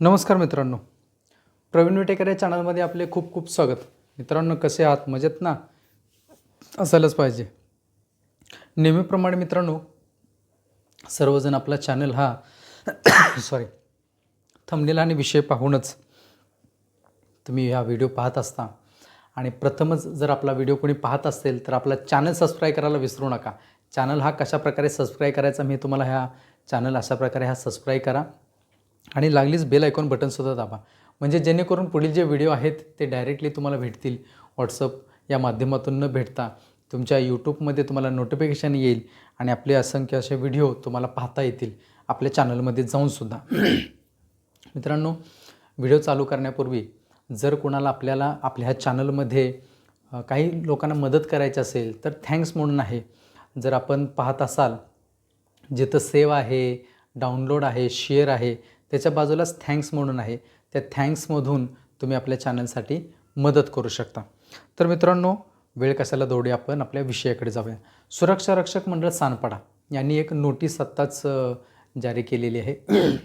नमस्कार मित्रांनो. प्रवीण विटेकर या चॅनलमध्ये आपले खूप खूप स्वागत. मित्रांनो कसे आहात? मजेत ना? असायलाच पाहिजे. नेहमीप्रमाणे मित्रांनो सर्वजण आपला चॅनल हा सॉरी थंबनेल आणि विषय पाहूनच तुम्ही हा व्हिडिओ पाहत असता. आणि प्रथमच जर आपला व्हिडिओ कोणी पाहत असेल तर आपला चॅनल सबस्क्राईब करायला विसरू नका. चॅनल हा कशा प्रकारे सबस्क्राईब करायचा मी तुम्हाला ह्या चॅनल अशा प्रकारे हा सबस्क्राईब करा. आणि लागलीच बेल आयकॉन बटनसुद्धा दाबा. म्हणजे जेणेकरून पुढील जे व्हिडिओ आहेत ते डायरेक्टली तुम्हाला भेटतील. व्हॉट्सअप या माध्यमातून न भेटता तुमच्या यूट्यूबमध्ये तुम्हाला नोटिफिकेशन येईल आणि आपले असंख्य असे व्हिडिओ तुम्हाला पाहता येतील. आपल्या चॅनलमध्ये जाऊनसुद्धा मित्रांनो व्हिडिओ चालू करण्यापूर्वी जर कोणाला आपल्याला आपल्या ह्या चॅनलमध्ये काही लोकांना मदत करायची असेल तर थँक्स म्हणून आहे. जर आपण पाहत असाल जिथं सेव आहे डाउनलोड आहे शेअर आहे त्याच्या बाजूलाच थँक्स म्हणून आहे. त्या थँक्समधून तुम्ही आपल्या चॅनलसाठी मदत करू शकता. तर मित्रांनो वेळ कशाला दौडी आपण? आपल्या विषयाकडे जाऊया. सुरक्षा रक्षक मंडळ सानपाडा यांनी एक नोटीस आत्ताच जारी केलेली आहे.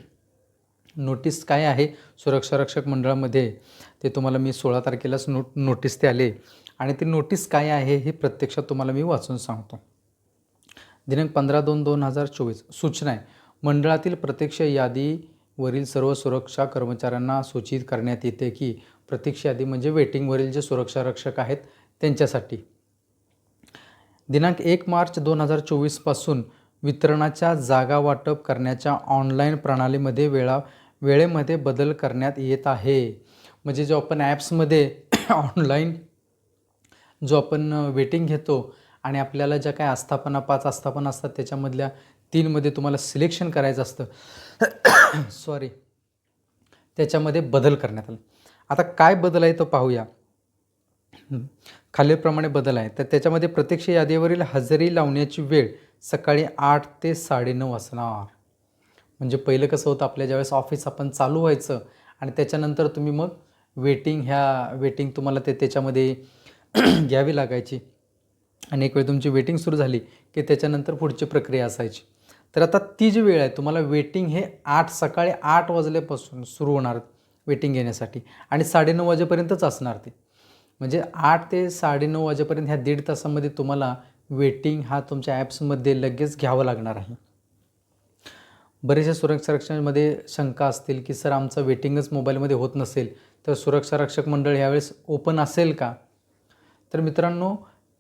नोटीस काय आहे? सुरक्षा रक्षक मंडळामध्ये ते तुम्हाला मी सोळा तारखेलाच नो नोटीस ते आले आणि ती नोटीस काय आहे हे प्रत्यक्षात तुम्हाला मी वाचून सांगतो. दिनांक पंधरा दोन दोन हजार चोवीस सूचना आहे. मंडळातील प्रत्यक्ष यादी वरील सर्व सुरक्षा कर्मचाऱ्यांना सूचित करण्यात येते की प्रतीक्षा यादी म्हणजे वेटिंगवरील जे सुरक्षा रक्षक आहेत त्यांच्यासाठी. दिनांक एक मार्च दोन हजार चोवीसपासून वितरणाच्या जागा वाटप करण्याच्या ऑनलाईन प्रणालीमध्ये वेळा वेळेमध्ये बदल करण्यात येत आहे. म्हणजे जो आपण ॲप्समध्ये ऑनलाईन जो आपण वेटिंग घेतो आणि आपल्याला ज्या काय आस्थापना पाच आस्थापना असतात त्याच्यामधल्या तीनमध्ये तुम्हाला सिलेक्शन करायचं असतं. सॉरी त्याच्यामध्ये बदल करण्यात आला. आता काय बदल आहे तो पाहूया. खालीलप्रमाणे बदल आहे. तर त्याच्यामध्ये प्रत्यक्ष यादीवरील हजेरी लावण्याची वेळ सकाळी आठ ते साडेनऊ असणार. म्हणजे पहिलं कसं होतं आपल्या ज्यावेळेस ऑफिस आपण चालू व्हायचं आणि त्याच्यानंतर तुम्ही मग वेटिंग ह्या वेटिंग तुम्हाला ते त्याच्यामध्ये घ्यावी लागायची. आणि एक वेळ तुमची वेटिंग सुरू झाली की त्याच्यानंतर पुढची प्रक्रिया असायची. तर आता ती जी वेळ आहे तुम्हाला वेटिंग हे आठ सकाळी आठ वाजल्यापासून सुरू होणार वेटिंग घेण्यासाठी आणि साडेनऊ वाजेपर्यंतच असणार ते. म्हणजे आठ ते साडेनऊ वाजेपर्यंत ह्या दीड तासामध्ये तुम्हाला वेटिंग हा तुमच्या ॲप्समध्ये लगेच घ्यावं लागणार आहे. बरेचशा सुरक्षा रक्षणामध्ये शंका असतील की सर आमचं वेटिंगच मोबाईलमध्ये होत नसेल तर सुरक्षा रक्षक मंडळ यावेळेस ओपन असेल का? तर मित्रांनो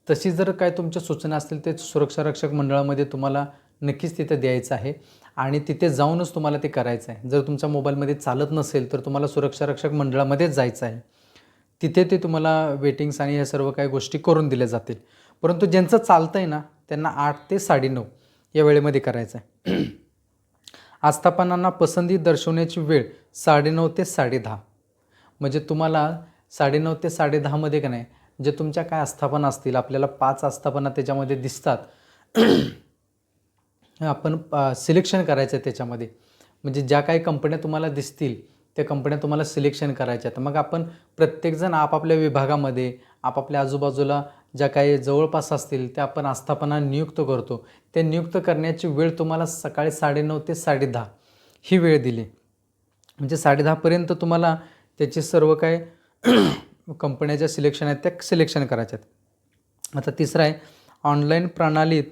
तशी जर काय तुमच्या सूचना असतील ते सुरक्षा रक्षक मंडळामध्ये तुम्हाला नक्कीच तिथे द्यायचं आहे. आणि तिथे जाऊनच तुम्हाला ते करायचं आहे. जर तुमच्या मोबाईलमध्ये चालत नसेल तर तुम्हाला सुरक्षा रक्षक मंडळामध्येच जायचं आहे. तिथे ते तुम्हाला वेटिंग्स आणि ह्या सर्व काही गोष्टी करून दिल्या जातील. परंतु ज्यांचं चालतं आहे ना त्यांना आठ ते साडेनऊ या वेळेमध्ये करायचं आहे. आस्थापनांना पसंती दर्शवण्याची वेळ साडेनऊ ते साडेदहा म्हणजे तुम्हाला साडेनऊ ते साडेदहामध्ये का नाही जे तुमच्या काय आस्थापना असतील आपल्याला पाच आस्थापना त्याच्यामध्ये दिसतात. आपण सिलेक्शन करायचं आहे त्याच्यामध्ये. म्हणजे ज्या काही कंपन्या तुम्हाला दिसतील त्या कंपन्या तुम्हाला सिलेक्शन करायच्या आहेत. मग आपण प्रत्येकजण आपापल्या विभागामध्ये आपापल्या आजूबाजूला ज्या काही जवळपास असतील त्या आपण आस्थापना नियुक्त करतो. त्या नियुक्त करण्याची वेळ तुम्हाला सकाळी साडेनऊ ते साडेदहा ही वेळ दिली. म्हणजे साडेदहापर्यंत तुम्हाला त्याचे सर्व काय कंपन्या ज्या सिलेक्शन आहेत त्या सिलेक्शन करायच्या आहेत. आता तिसरं आहे ऑनलाईन प्रणालीत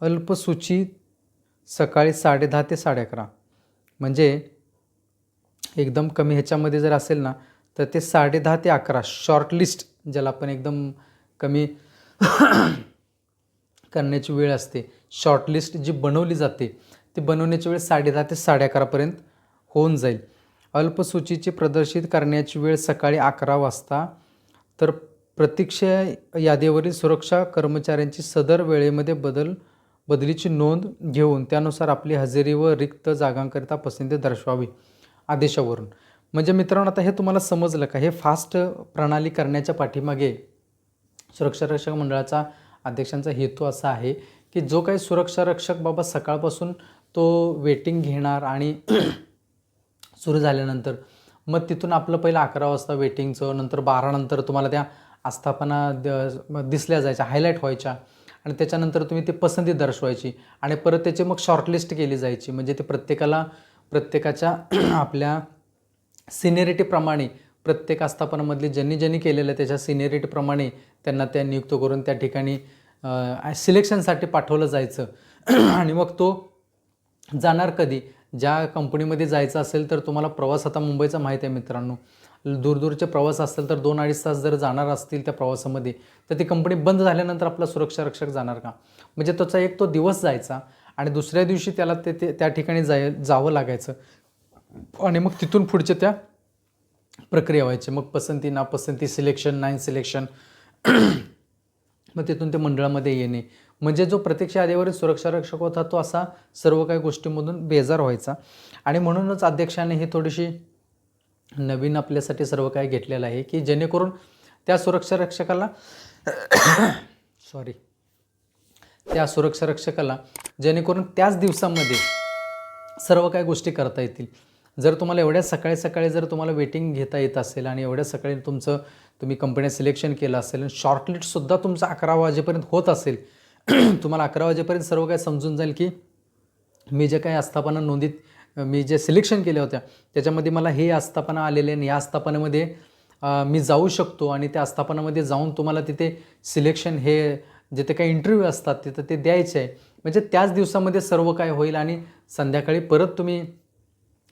अल्पसूची सकाळी साडेदहा ते साडे अकरा म्हणजे एकदम कमी ह्याच्यामध्ये जर असेल ना तर ते साडेदहा ते अकरा शॉर्टलिस्ट ज्याला आपण एकदम कमी करण्याची वेळ असते. शॉर्टलिस्ट जी बनवली जाते ती बनवण्याची वेळ साडेदहा ते साडे अकरापर्यंत होऊन जाईल. अल्पसूचीची प्रदर्शित करण्याची वेळ सकाळी अकरा वाजता. तर प्रतीक्षा यादीवरील सुरक्षा कर्मचाऱ्यांची सदर वेळेमध्ये बदल बदलीची नोंद घेऊन त्यानुसार आपली हजेरी व रिक्त जागांकरिता पसंती दर्शवावी आदेशावरून. म्हणजे मित्रांनो आता हे तुम्हाला समजलं का? हे फास्ट प्रणाली करण्याच्या पाठीमागे सुरक्षा रक्षक मंडळाचा अध्यक्षांचा हेतू असा आहे की जो काही सुरक्षा रक्षक बाबा सकाळपासून तो वेटिंग घेणार आणि सुरू झाल्यानंतर मग तिथून आपलं पहिलं अकरा वाजता वेटिंगचं नंतर बारानंतर तुम्हाला त्या आस्थापना द दिसल्या जायच्या हायलाईट व्हायच्या. आणि त्याच्यानंतर तुम्ही ते पसंती दर्शवायची. आणि परत त्याची मग शॉर्टलिस्ट केली जायची. म्हणजे ते प्रत्येकाला प्रत्येकाच्या आपल्या सिनियरिटीप्रमाणे प्रत्येक आस्थापनामधली ज्यांनी ज्यांनी केलेलं आहे त्याच्या सिनियरिटीप्रमाणे त्यांना त्या नियुक्त करून त्या ठिकाणी सिलेक्शनसाठी पाठवलं जायचं. आणि मग तो जाणार कधी? ज्या कंपनीमध्ये जायचं असेल तर तुम्हाला प्रवास आता मुंबईचा माहीत आहे मित्रांनो. दूरदूरचे प्रवास असतील तर दोन अडीच तास जर जाणार असतील त्या प्रवासामध्ये तर ती कंपनी बंद झाल्यानंतर आपला सुरक्षा रक्षक जाणार का? म्हणजे त्याचा एक तो दिवस जायचा आणि दुसऱ्या दिवशी त्याला ते ते त्या ठिकाणी जाय जावं लागायचं. आणि मग तिथून पुढच्या त्या प्रक्रिया व्हायची. मग पसंती नापसंती सिलेक्शन नाईन सिलेक्शन मग तिथून ते मंडळामध्ये येणे. म्हणजे जो प्रत्यक्ष आधीवरील सुरक्षा रक्षक होता तो असा सर्व काही गोष्टीमधून बेजार व्हायचा. आणि म्हणूनच अध्यक्षाने ही थोडीशी नवीन आपल्यासाठी सर्व काही घेतलेलं आहे की जेणेकरून त्या सुरक्षा रक्षकाला सॉरी त्या सुरक्षा रक्षकाला जेणेकरून त्याच दिवसामध्ये सर्व काही गोष्टी करता येतील. जर तुम्हाला एवढ्या सकाळी सकाळी जर तुम्हाला वेटिंग घेता येत असेल आणि एवढ्या सकाळी तुमचं तुम्ही कंपनीत सिलेक्शन केलं असेल आणि शॉर्टलिस्टसुद्धा तुमचं अकरा वाजेपर्यंत होत असेल तुम्हाला अकरा वाजेपर्यंत सर्व काही समजून जाईल की मी जे काही आस्थापना नोंदीत मी जे सिलेक्शन केल्या होत्या त्याच्यामध्ये मला हे आस्थापना आलेले आणि या आस्थापनामध्ये मी जाऊ शकतो आणि त्या आस्थापनामध्ये जाऊन तुम्हाला तिथे सिलेक्शन हे जिथे काही इंटरव्ह्यू असतात तिथं ते द्यायचे आहे म्हणजे त्याच दिवसामध्ये सर्व काय होईल आणि संध्याकाळी परत तुम्ही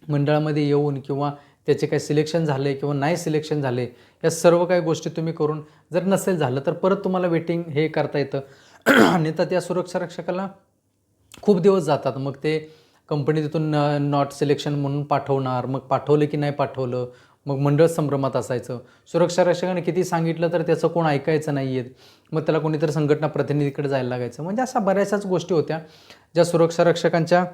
मंडळामध्ये येऊन किंवा त्याचे काही सिलेक्शन झाले किंवा नाही सिलेक्शन झाले या सर्व काही गोष्टी तुम्ही करून जर नसेल झालं तर परत तुम्हाला वेटिंग हे करता येतं. आणि तर त्या सुरक्षा रक्षकाला खूप दिवस जातात. मग ते कंपनी तिथून नॉट सिलेक्शन म्हणून पाठवणार. मग पाठवलं की नाही पाठवलं? मग मंडळ संभ्रमात असायचं. सुरक्षा रक्षकाने किती सांगितलं तर त्याचं कोण ऐकायचं नाही आहेत मग त्याला कोणीतरी संघटना प्रतिनिधीकडे जायला लागायचं. म्हणजे अशा बऱ्याचशाच गोष्टी होत्या ज्या सुरक्षा रक्षकांच्या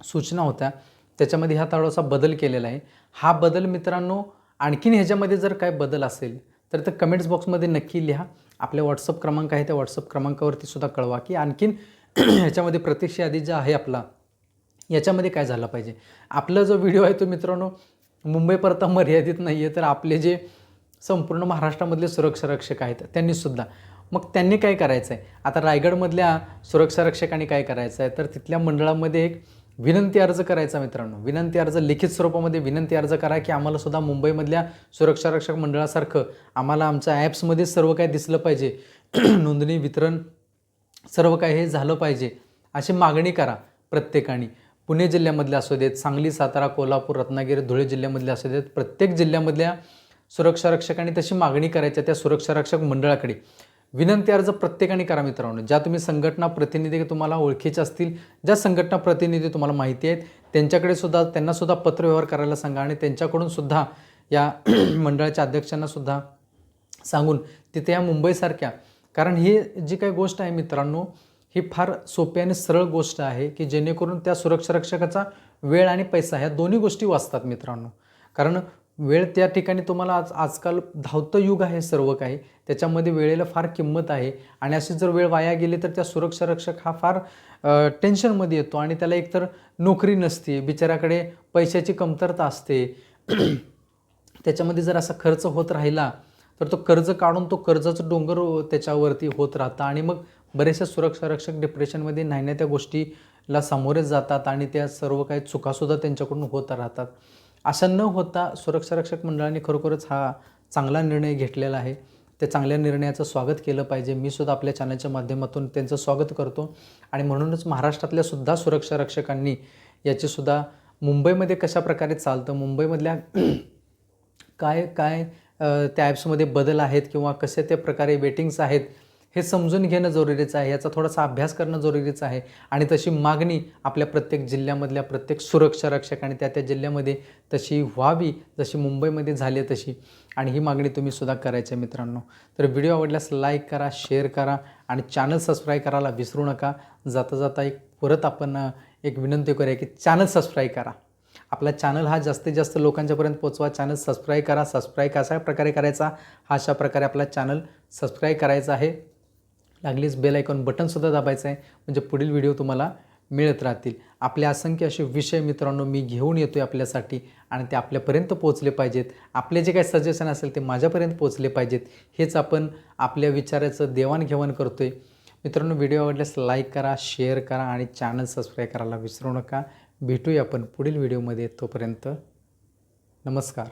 सूचना होत्या. त्याच्यामध्ये ह्या थोडासा बदल केलेला आहे. हा बदल मित्रांनो आणखीन ह्याच्यामध्ये जर काय बदल असेल तर ते कमेंट्स बॉक्समध्ये नक्की लिहा. आपले व्हॉट्सअप क्रमांक आहे त्या व्हॉट्सअप क्रमांकावरती सुद्धा कळवा की आणखीन ह्याच्यामध्ये प्रतीक्षा यादी जे आहे आपला याच्यामध्ये काय झालं पाहिजे? आपला जो व्हिडिओ आहे तो मित्रांनो मुंबई परता मर्यादित नाही आहे तर आपले जे संपूर्ण महाराष्ट्रामधले सुरक्षा रक्षक आहेत त्यांनीसुद्धा मग त्यांनी काय करायचं आहे आता रायगडमधल्या सुरक्षा रक्षकांनी काय करायचं आहे तर तिथल्या मंडळामध्ये एक विनंती अर्ज करायचा मित्रांनो. विनंती अर्ज लिखित स्वरूपामध्ये विनंती अर्ज करा की आम्हाला सुद्धा मुंबईमधल्या सुरक्षा रक्षक मंडळासारखं आम्हाला आमच्या ॲप्समध्ये सर्व काय दिसलं पाहिजे. नोंदणी वितरण सर्व काही हे झालं पाहिजे अशी मागणी करा प्रत्येकाने. पुणे जिल्ह्यामधले असू देत सांगली सातारा कोल्हापूर रत्नागिरी धुळे जिल्ह्यामधले असू देत प्रत्येक जिल्ह्यामधल्या सुरक्षा रक्षकांनी तशी मागणी करायच्या त्या सुरक्षा रक्षक मंडळाकडे. विनंती अर्ज प्रत्येकाने करा मित्रांनो. ज्या तुम्ही संघटना प्रतिनिधी तुम्हाला ओळखीच्या असतील ज्या संघटना प्रतिनिधी तुम्हाला माहिती आहेत त्यांच्याकडे सुद्धा त्यांना सुद्धा पत्रव्यवहार करायला सांगा आणि त्यांच्याकडून सुद्धा या मंडळाच्या अध्यक्षांना सुद्धा सांगून तिथे या मुंबईसारख्या कारण ही जी काही गोष्ट आहे मित्रांनो ही फार सोपी आणि सरळ गोष्ट आहे की जेणेकरून त्या सुरक्षा रक्षकाचा वेळ आणि पैसा ह्या दोन्ही गोष्टी वाचतात मित्रांनो. कारण वेळ त्या ठिकाणी तुम्हाला आज आजकाल धावतं युग आहे सर्व काही. त्याच्यामध्ये वेळेला फार किंमत आहे. आणि अशी जर वेळ वाया गेली तर त्या सुरक्षा रक्षक हा फार टेन्शनमध्ये येतो आणि त्याला एकतर नोकरी नसते. बिचाऱ्याकडे पैशाची कमतरता असते. त्याच्यामध्ये जर असा खर्च होत राहिला तर तो कर्ज काढून तो कर्जाचं डोंगर त्याच्यावरती होत राहतं. आणि मग बरेचशा सुरक्षा रक्षक डिप्रेशनमध्ये नाही ना त्या गोष्टीला सामोरे जातात आणि त्या सर्व काही चुकासुद्धा त्यांच्याकडून होत राहतात. असं न होता सुरक्षा रक्षक मंडळाने खरोखरच हा चांगला निर्णय घेतलेला आहे. त्या चांगल्या निर्णयाचं स्वागत केलं पाहिजे. मी सुद्धा आपल्या चॅनलच्या माध्यमातून त्यांचं स्वागत करतो. आणि म्हणूनच महाराष्ट्रातल्या सुद्धा सुरक्षा रक्षकांनी याची सुद्धा मुंबईमध्ये कशा प्रकारे चालतं मुंबईमधल्या काय काय त्या ॲप्समध्ये बदल आहेत किंवा कसे त्या प्रकारे वेटिंग्स आहेत हे समजून घेणं जरुरीचं आहे याचा थोडासा अभ्यास करणं जरुरीचं आहे. आणि तशी मागणी आपल्या प्रत्येक जिल्ह्यामधल्या प्रत्येक सुरक्षा रक्षक आणि त्या त्या जिल्ह्यामध्ये तशी व्हावी जशी मुंबईमध्ये झाली आहे तशी. आणि ही मागणी तुम्ही सुद्धा करायची आहे मित्रांनो. तर व्हिडिओ आवडल्यास लाईक करा शेअर करा आणि चॅनल सबस्क्राईब करायला विसरू नका. जाता जाता एक परत आपण एक विनंती करूया की चॅनल सबस्क्राईब करा. आपला चॅनल हा जास्तीत जास्त लोकांच्यापर्यंत पोचवा चॅनल सबस्क्राईब करा सबस्क्राईब कशा प्रकारे करायचा हा अशा प्रकारे आपला चॅनल सबस्क्राईब करायचा आहे. लागलीच बेल आयकॉन बटनसुद्धा दाबायचं आहे म्हणजे पुढील व्हिडिओ तुम्हाला मिळत राहतील. आपले असंख्य असे विषय मित्रांनो मी घेऊन येतो आहे आपल्यासाठी आणि ते आपल्यापर्यंत पोचले पाहिजेत. आपले जे काही सजेशन असेल ते माझ्यापर्यंत पोचले पाहिजेत. हेच आपण आपल्या विचाराचं देवाणघेवाण करतो आहे मित्रांनो व्हिडिओ आवडल्यास लाईक करा शेअर करा आणि चॅनल सबस्क्राईब करायला विसरू नका. भेटूया आपण पुढील व्हिडिओमध्ये तोपर्यंत नमस्कार.